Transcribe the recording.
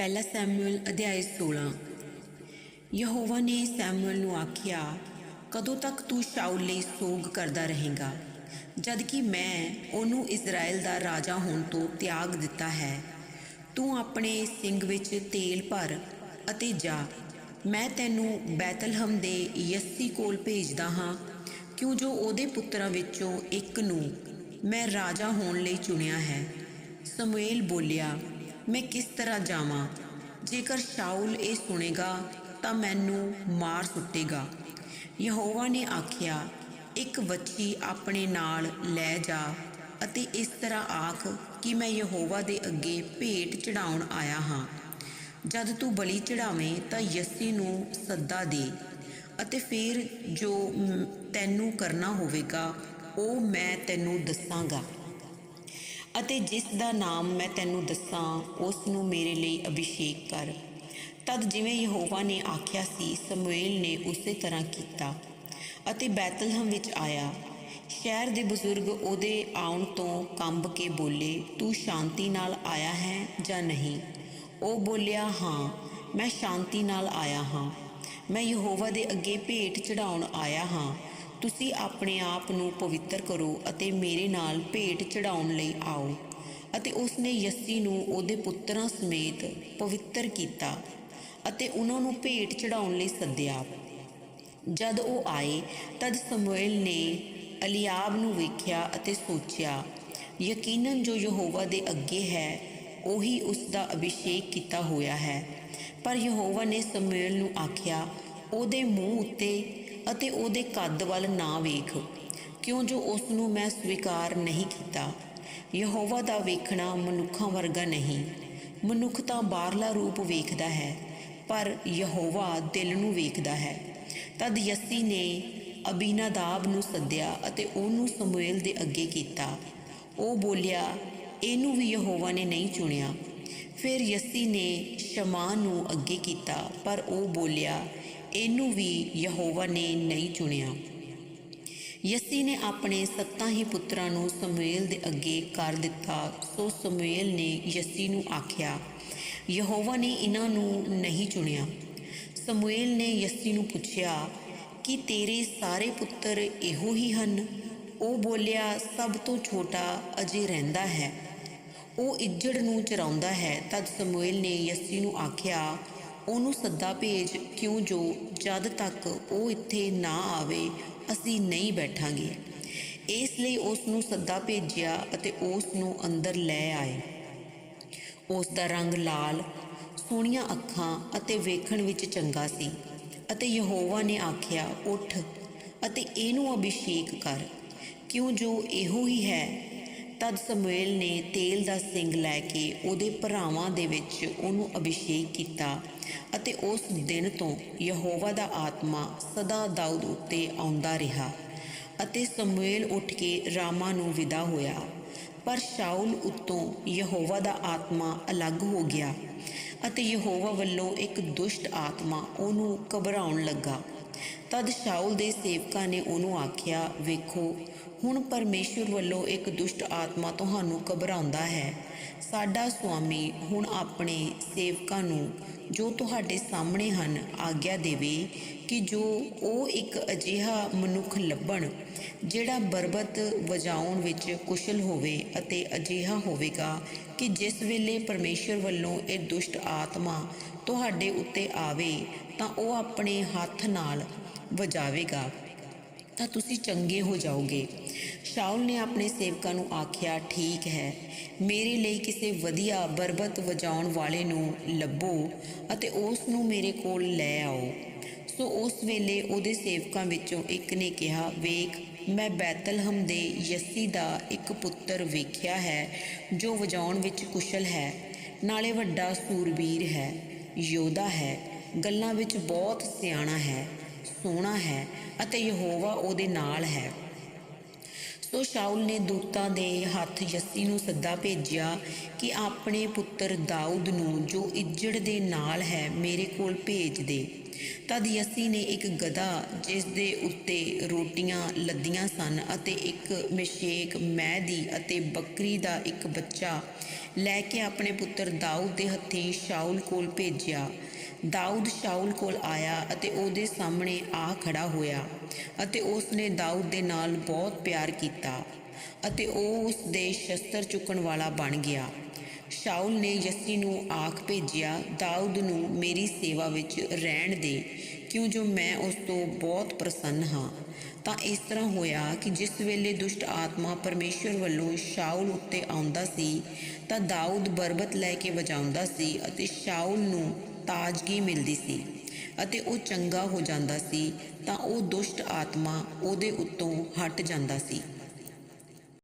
ਪਹਿਲਾ ਸੈਮੂਅਲ ਅਧਿਆਇ 16 ਯਹੋਵਾ ਨੇ ਸੈਮੂਅਲ ਨੂੰ ਆਖਿਆ, ਕਦੋਂ ਤੱਕ ਤੂੰ ਸ਼ਾਊਲ ਲਈ ਸੋਗ ਕਰਦਾ ਰਹੇਗਾ? ਜਦ ਕਿ ਮੈਂ ਉਹਨੂੰ ਇਜ਼ਰਾਈਲ ਦਾ ਰਾਜਾ ਹੋਣ ਤੋਂ ਤਿਆਗ ਦਿੱਤਾ ਹੈ, ਤੂੰ ਆਪਣੇ ਸਿੰਘ ਵਿੱਚ ਤੇਲ ਭਰ ਅਤੇ ਜਾ। ਮੈਂ ਤੈਨੂੰ ਬੈਤਲਹਮ ਦੇ ਯੱਸੀ ਕੋਲ ਭੇਜਦਾ ਹਾਂ, ਕਿਉਂ ਜੋ ਉਹਦੇ ਪੁੱਤਰਾਂ ਵਿੱਚੋਂ ਇੱਕ ਨੂੰ ਮੈਂ ਰਾਜਾ ਹੋਣ ਲਈ ਚੁਣਿਆ ਹੈ। ਸਮੂਏਲ ਬੋਲਿਆ ਮੈਂ ਕਿਸ ਤਰ੍ਹਾਂ ਜਾਵਾਂ? ਜੇਕਰ ਸ਼ਾਉਲ ਇਹ ਸੁਣੇਗਾ, ਤਾਂ ਮੈਨੂੰ ਮਾਰ ਸੁੱਟੇਗਾ। ਯਹੋਵਾ ਨੇ ਆਖਿਆ, ਇੱਕ ਬੱਚੀ ਆਪਣੇ ਨਾਲ ਲੈ ਜਾ ਅਤੇ ਇਸ ਤਰ੍ਹਾਂ ਆਖ ਕਿ ਮੈਂ ਯਹੋਵਾ ਦੇ ਅੱਗੇ ਭੇਟ ਚੜਾਉਣ ਆਇਆ ਹਾਂ। ਜਦ ਤੂੰ ਬਲੀ ਚੜਾਵੇਂ ਤਾਂ ਯੱਸੀ ਨੂੰ ਸੱਦਾ ਦੇ ਅਤੇ ਫਿਰ ਜੋ ਤੈਨੂੰ ਕਰਨਾ ਹੋਵੇਗਾ, ਉਹ ਮੈਂ ਤੈਨੂੰ ਦੱਸਾਂਗਾ। ਅਤੇ ਜਿਸ ਦਾ ਨਾਮ ਮੈਂ ਤੈਨੂੰ ਦੱਸਾਂ ਉਸ ਨੂੰ ਮੇਰੇ ਲਈ ਅਭਿਸ਼ੇਕ ਕਰ। ਤਦ ਜਿਵੇਂ ਯਹੋਵਾ ਨੇ ਆਖਿਆ ਸੀ, ਸਮੂਏਲ ਨੇ ਉਸੇ ਤਰ੍ਹਾਂ ਕੀਤਾ ਅਤੇ ਬੈਤਲਹਮ ਵਿੱਚ ਆਇਆ। ਸ਼ਹਿਰ ਦੇ ਬਜ਼ੁਰਗ ਉਹਦੇ ਆਉਣ ਤੋਂ ਕੰਬ ਕੇ ਬੋਲੇ, ਤੂੰ ਸ਼ਾਂਤੀ ਨਾਲ ਆਇਆ ਹੈ ਜਾਂ ਨਹੀਂ? ਉਹ ਬੋਲਿਆ, ਹਾਂ, ਮੈਂ ਸ਼ਾਂਤੀ ਨਾਲ ਆਇਆ ਹਾਂ। ਮੈਂ ਯਹੋਵਾ ਦੇ ਅੱਗੇ ਭੇਟ ਚੜਾਉਣ ਆਇਆ ਹਾਂ। ਤੁਸੀਂ ਆਪਣੇ ਆਪ ਨੂੰ ਪਵਿੱਤਰ ਕਰੋ ਅਤੇ ਮੇਰੇ ਨਾਲ ਭੇਟ ਚੜਾਉਣ ਲਈ ਆਓ। ਅਤੇ ਉਸਨੇ ਯੱਸੀ ਨੂੰ ਉਹਦੇ ਪੁੱਤਰਾਂ ਸਮੇਤ ਪਵਿੱਤਰ ਕੀਤਾ ਅਤੇ ਉਹਨਾਂ ਨੂੰ ਭੇਟ ਚੜਾਉਣ ਲਈ ਸੱਦਿਆ। ਜਦ ਉਹ ਆਏ, ਤਦ ਸਮੂਏਲ ਨੇ ਅਲੀਆਬ ਨੂੰ ਵੇਖਿਆ ਅਤੇ ਸੋਚਿਆ, ਯਕੀਨਨ ਜੋ ਯਹੋਵਾ ਦੇ ਅੱਗੇ ਹੈ, ਉਹੀ ਉਸ ਦਾ ਅਭਿਸ਼ੇਕ ਕੀਤਾ ਹੋਇਆ ਹੈ। ਪਰ ਯਹੋਵਾ ਨੇ ਸਮੂਏਲ ਨੂੰ ਆਖਿਆ, ਉਹਦੇ ਮੂੰਹ ਉੱਤੇ ਅਤੇ ਉਹਦੇ ਕੱਦ ਵੱਲ ਨਾ ਵੇਖ, ਕਿਉਂ ਜੋ ਉਸ ਨੂੰ ਮੈਂ ਸਵੀਕਾਰ ਨਹੀਂ ਕੀਤਾ। ਯਹੋਵਾ ਦਾ ਵੇਖਣਾ ਮਨੁੱਖਾਂ ਵਰਗਾ ਨਹੀਂ। ਮਨੁੱਖ ਤਾਂ ਬਾਹਰਲਾ ਰੂਪ ਵੇਖਦਾ ਹੈ, ਪਰ ਯਹੋਵਾ ਦਿਲ ਨੂੰ ਵੇਖਦਾ ਹੈ। ਤਦ ਯੱਸੀ ਨੇ ਅਬੀਨਾਦਾਬ ਨੂੰ ਸੱਦਿਆ ਅਤੇ ਉਹਨੂੰ ਸਮੂਏਲ ਦੇ ਅੱਗੇ ਕੀਤਾ। ਉਹ ਬੋਲਿਆ, ਇਹਨੂੰ ਵੀ ਯਹੋਵਾ ਨੇ ਨਹੀਂ ਚੁਣਿਆ। ਫਿਰ ਯੱਸੀ ਨੇ ਸ਼ਮਾ ਨੂੰ ਅੱਗੇ ਕੀਤਾ, ਪਰ ਉਹ ਬੋਲਿਆ, ਇਹਨੂੰ ਵੀ ਯਹੋਵਾ ਨੇ ਨਹੀਂ ਚੁਣਿਆ। ਯੱਸੀ ਨੇ ਆਪਣੇ ਸੱਤਾਂ ਹੀ ਪੁੱਤਰਾਂ ਨੂੰ ਸਮੂਏਲ ਦੇ ਅੱਗੇ ਕਰ ਦਿੱਤਾ। ਸੋ ਸਮੂਏਲ ਨੇ ਯੱਸੀ ਨੂੰ ਆਖਿਆ, ਯਹੋਵਾ ਨੇ ਇਹਨਾਂ ਨੂੰ ਨਹੀਂ ਚੁਣਿਆ। ਸਮੂਏਲ ਨੇ ਯੱਸੀ ਨੂੰ ਪੁੱਛਿਆ, ਕਿ ਤੇਰੇ ਸਾਰੇ ਪੁੱਤਰ ਇਹੋ ਹੀ ਹਨ? ਉਹ ਬੋਲਿਆ, ਸਭ ਤੋਂ ਛੋਟਾ ਅਜੇ ਰਹਿੰਦਾ ਹੈ। ਉਹ ਇੱਜੜ ਨੂੰ ਚਰਾਉਂਦਾ ਹੈ, ਤਦ ਸਮੂਏਲ ਨੇ ਯੱਸੀ ਨੂੰ ਆਖਿਆ, ਉਹਨੂੰ ਸੱਦਾ ਭੇਜ, ਕਿਉਂ ਜੋ ਜਦ ਤੱਕ ਉਹ ਇੱਥੇ ਨਾ ਆਵੇ, ਅਸੀਂ ਨਹੀਂ ਬੈਠਾਂਗੇ। ਇਸ ਲਈ ਉਸ ਨੂੰ ਸੱਦਾ ਭੇਜਿਆ ਅਤੇ ਉਸ ਨੂੰ ਅੰਦਰ ਲੈ ਆਏ। ਉਸ ਦਾ ਰੰਗ ਲਾਲ, ਸੋਹਣੀਆਂ ਅੱਖਾਂ ਅਤੇ ਵੇਖਣ ਵਿੱਚ ਚੰਗਾ ਸੀ ਅਤੇ ਯਹੋਵਾ ਨੇ ਆਖਿਆ, ਉੱਠ ਅਤੇ ਇਹਨੂੰ ਅਭਿਸ਼ੇਕ ਕਰ, ਕਿਉਂ ਜੋ ਇਹੋ ਹੀ ਹੈ ਤਦ ਸਮੂਏਲ ਨੇ ਤੇਲ ਦਾ ਸਿੰਗ ਲੈ ਕੇ ਉਹਦੇ ਭਰਾਵਾਂ ਦੇ ਵਿੱਚ ਉਹਨੂੰ ਅਭਿਸ਼ੇਕ ਕੀਤਾ ਅਤੇ ਉਸ ਦਿਨ ਤੋਂ ਯਹੋਵਾ ਦਾ ਆਤਮਾ ਸਦਾ ਦਾਊਦ ਉੱਤੇ ਆਉਂਦਾ ਰਿਹਾ ਅਤੇ ਸਮੂਏਲ ਉੱਠ ਕੇ ਰਾਮਾ ਨੂੰ ਵਿਦਾ ਹੋਇਆ। ਪਰ ਸ਼ਾਉਲ ਉੱਤੋਂ ਯਹੋਵਾ ਦਾ ਆਤਮਾ ਅਲੱਗ ਹੋ ਗਿਆ ਅਤੇ ਯਹੋਵਾ ਵੱਲੋਂ ਇੱਕ ਦੁਸ਼ਟ ਆਤਮਾ ਉਹਨੂੰ ਘਬਰਾਉਣ ਲੱਗਾ। ਤਦ ਸ਼ਾਉਲ ਦੇ ਸੇਵਕਾਂ ਨੇ ਉਹਨੂੰ ਆਖਿਆ, ਵੇਖੋ, ਹੁਣ ਪਰਮੇਸ਼ਵਰ ਵੱਲੋਂ ਇੱਕ ਦੁਸ਼ਟ ਆਤਮਾ ਤੁਹਾਨੂੰ ਘਬਰਾਉਂਦਾ ਹੈ। ਸਾਡਾ ਸੁਆਮੀ ਹੁਣ ਆਪਣੇ ਸੇਵਕਾਂ ਨੂੰ ਜੋ ਤੁਹਾਡੇ ਸਾਹਮਣੇ ਹਨ, ਆਗਿਆ ਦੇਵੇ ਕਿ ਜੋ ਉਹ ਇੱਕ ਅਜਿਹਾ ਮਨੁੱਖ ਲੱਭਣ, ਜਿਹੜਾ ਬਰਬਤ ਵਜਾਉਣ ਵਿੱਚ ਕੁਸ਼ਲ ਹੋਵੇ ਅਤੇ ਅਜਿਹਾ ਹੋਵੇਗਾ ਕਿ ਜਿਸ ਵੇਲੇ ਪਰਮੇਸ਼ਰ ਵੱਲੋਂ ਇਹ ਦੁਸ਼ਟ ਆਤਮਾ ਤੁਹਾਡੇ ਉੱਤੇ ਆਵੇ ਤਾਂ ਉਹ ਆਪਣੇ ਹੱਥ ਨਾਲ ਵਜਾਵੇਗਾ। ਤਾਂ ਤੁਸੀਂ ਚੰਗੇ ਹੋ ਜਾਓਗੇ। ਸ਼ਾਉਲ ਨੇ ਆਪਣੇ ਸੇਵਕਾਂ ਨੂੰ ਆਖਿਆ, ਠੀਕ ਹੈ, ਮੇਰੇ ਲਈ ਕਿਸੇ ਵਧੀਆ ਬਰਬਤ ਵਜਾਉਣ ਵਾਲੇ ਨੂੰ ਲੱਭੋ ਅਤੇ ਉਸ ਨੂੰ ਮੇਰੇ ਕੋਲ ਲੈ ਆਓ। ਸੋ ਉਸ ਵੇਲੇ ਉਹਦੇ ਸੇਵਕਾਂ ਵਿੱਚੋਂ ਇੱਕ ਨੇ ਕਿਹਾ, ਵੇਖ, ਮੈਂ ਬੈਤਲਹਮ ਦੇ ਯੱਸੀ ਦਾ ਇੱਕ ਪੁੱਤਰ ਵੇਖਿਆ ਹੈ, ਜੋ ਵਜਾਉਣ ਵਿੱਚ ਕੁਸ਼ਲ ਹੈ, ਨਾਲੇ ਵੱਡਾ ਸੂਰਬੀਰ ਹੈ, ਯੋਧਾ ਹੈ। ਗੱਲਾਂ ਵਿੱਚ ਬਹੁਤ ਸਿਆਣਾ ਹੈ, ਸੋਹਣਾ ਹੈ ਅਤੇ ਯਹੋਵਾ ਉਹਦੇ ਨਾਲ ਹੈ। ਸੋ ਸ਼ਾਉਲ ਨੇ ਦੂਤਾਂ ਦੇ ਹੱਥ ਯੱਸੀ ਨੂੰ ਸੱਦਾ ਭੇਜਿਆ ਕਿ ਆਪਣੇ ਪੁੱਤਰ ਦਾਊਦ ਨੂੰ ਜੋ ਇੱਜੜ ਦੇ ਨਾਲ ਹੈ, ਮੇਰੇ ਕੋਲ ਭੇਜ ਦੇ। ਤਦ ਯੱਸੀ ਨੇ ਇੱਕ ਗਧਾ ਜਿਸ ਦੇ ਉੱਤੇ ਰੋਟੀਆਂ ਲੱਦੀਆਂ ਸਨ ਅਤੇ ਇੱਕ ਮਿਸ਼ੇਕ ਮੈਂ ਦੀ ਅਤੇ ਬੱਕਰੀ ਦਾ ਇੱਕ ਬੱਚਾ ਲੈ ਕੇ ਆਪਣੇ ਪੁੱਤਰ ਦਾਊਦ ਦੇ ਹੱਥੀਂ ਸ਼ਾਉਲ ਕੋਲ ਭੇਜਿਆ। ਦਾਊਦ ਸ਼ਾਉਲ ਕੋਲ ਆਇਆ ਅਤੇ ਉਹਦੇ ਸਾਹਮਣੇ ਆ ਖੜਾ ਹੋਇਆ ਅਤੇ ਉਸ ਨੇ ਦਾਊਦ ਦੇ ਨਾਲ ਬਹੁਤ ਪਿਆਰ ਕੀਤਾ ਅਤੇ ਉਹ ਉਸ ਦੇ ਸ਼ਸਤਰ ਚੁੱਕਣ ਵਾਲਾ ਬਣ ਗਿਆ। ਸ਼ਾਉਲ ਨੇ ਯੱਸੀ ਨੂੰ ਆਖ ਭੇਜਿਆ, ਦਾਊਦ ਨੂੰ ਮੇਰੀ ਸੇਵਾ ਵਿੱਚ ਰਹਿਣ ਦੇ, ਕਿਉਂ ਜੋ ਮੈਂ ਉਸ ਤੋਂ ਬਹੁਤ ਪ੍ਰਸੰਨ ਹਾਂ। ਤਾਂ ਇਸ ਤਰ੍ਹਾਂ ਹੋਇਆ ਕਿ ਜਿਸ ਵੇਲੇ ਦੁਸ਼ਟ ਆਤਮਾ ਪਰਮੇਸ਼ਰ ਵੱਲੋਂ ਸ਼ਾਉਲ ਉੱਤੇ ਆਉਂਦਾ ਸੀ, ਤਾਂ ਦਾਊਦ ਬਰਬਤ ਲੈ ਕੇ ਵਜਾਉਂਦਾ ਸੀ ਅਤੇ ਸ਼ਾਉਲ ਨੂੰ ਤਾਜ਼ਗੀ ਮਿਲਦੀ ਸੀ ਅਤੇ ਉਹ ਚੰਗਾ ਹੋ ਜਾਂਦਾ ਸੀ ਤਾਂ ਉਹ ਦੁਸ਼ਟ ਆਤਮਾ ਉਹਦੇ ਉੱਤੋਂ ਹਟ ਜਾਂਦਾ ਸੀ।